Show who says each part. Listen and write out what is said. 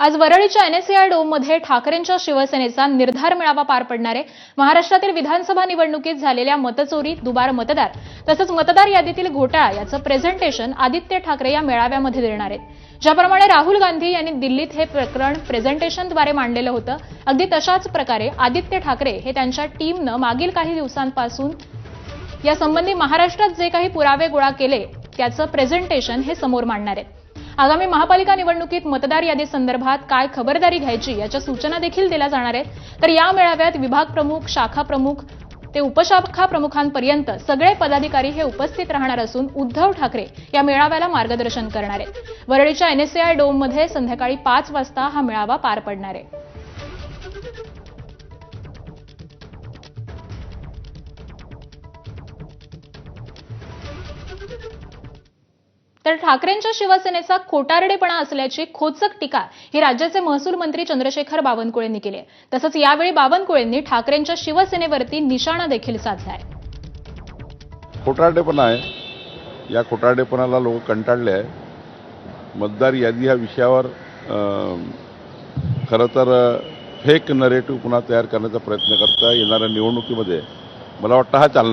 Speaker 1: आज वरळीच्या एनएससीआय डोममध्ये ठाकरेंच्या शिवसेनेचा निर्धार मेळावा पार पडणार आहे. महाराष्ट्रातील विधानसभा निवडणुकीत झालेल्या मतचोरी दुबार मतदार तसंच मतदार यादीतील घोटाळा याचं प्रेझेंटेशन आदित्य ठाकरे या मेळाव्यामध्ये देणार आहेत. ज्याप्रमाणे राहुल गांधी यांनी दिल्लीत हे प्रकरण प्रेझेंटेशनद्वारे मांडलेलं होतं. अगदी तशाच प्रकारे आदित्य ठाकरे हे त्यांच्या टीमनं मागील काही दिवसांपासून यासंबंधी महाराष्ट्रात जे काही पुरावे गोळा केले त्याचं प्रेझेंटेशन हे समोर मांडणार आहेत. आगामी महापालिका निवडणुकीत मतदार यादी संदर्भात काय खबरदारी घ्यायची याच्या सूचना देखील दिल्या जाणार आहेत. तर या मेळाव्यात विभाग प्रमुख शाखा प्रमुख ते उपशाखा प्रमुखांपर्यंत सगळे पदाधिकारी हे उपस्थित राहणार असून उद्धव ठाकरे या मेळाव्याला मार्गदर्शन करणार आहेत. वरळीच्या एनएससीआय डोममध्ये संध्याकाळी पाच वाजता हा मेळावा पार पडणार आहे. तर ठाकरेंच्या शिवसेनेचा खोटारडेपणा असल्याची खोचक टीका ही राज्याचे महसूल मंत्री चंद्रशेखर बावनकुळेंनी केली आहे. तसंच यावेळी बावनकुळेंनी ठाकरेंच्या शिवसेनेवरती निशाणा देखील साधलाय
Speaker 2: खोटारडेपणा आहे. या खोटारडेपणाला लोक कंटाळले आहे मतदार यादी ह्या विषयावर अं, खरं तर फेक नरेटिव्ह पुन्हा तयार करण्याचा प्रयत्न करता येणाऱ्या निवडणुकीमध्ये मला वाटतं हा चालणार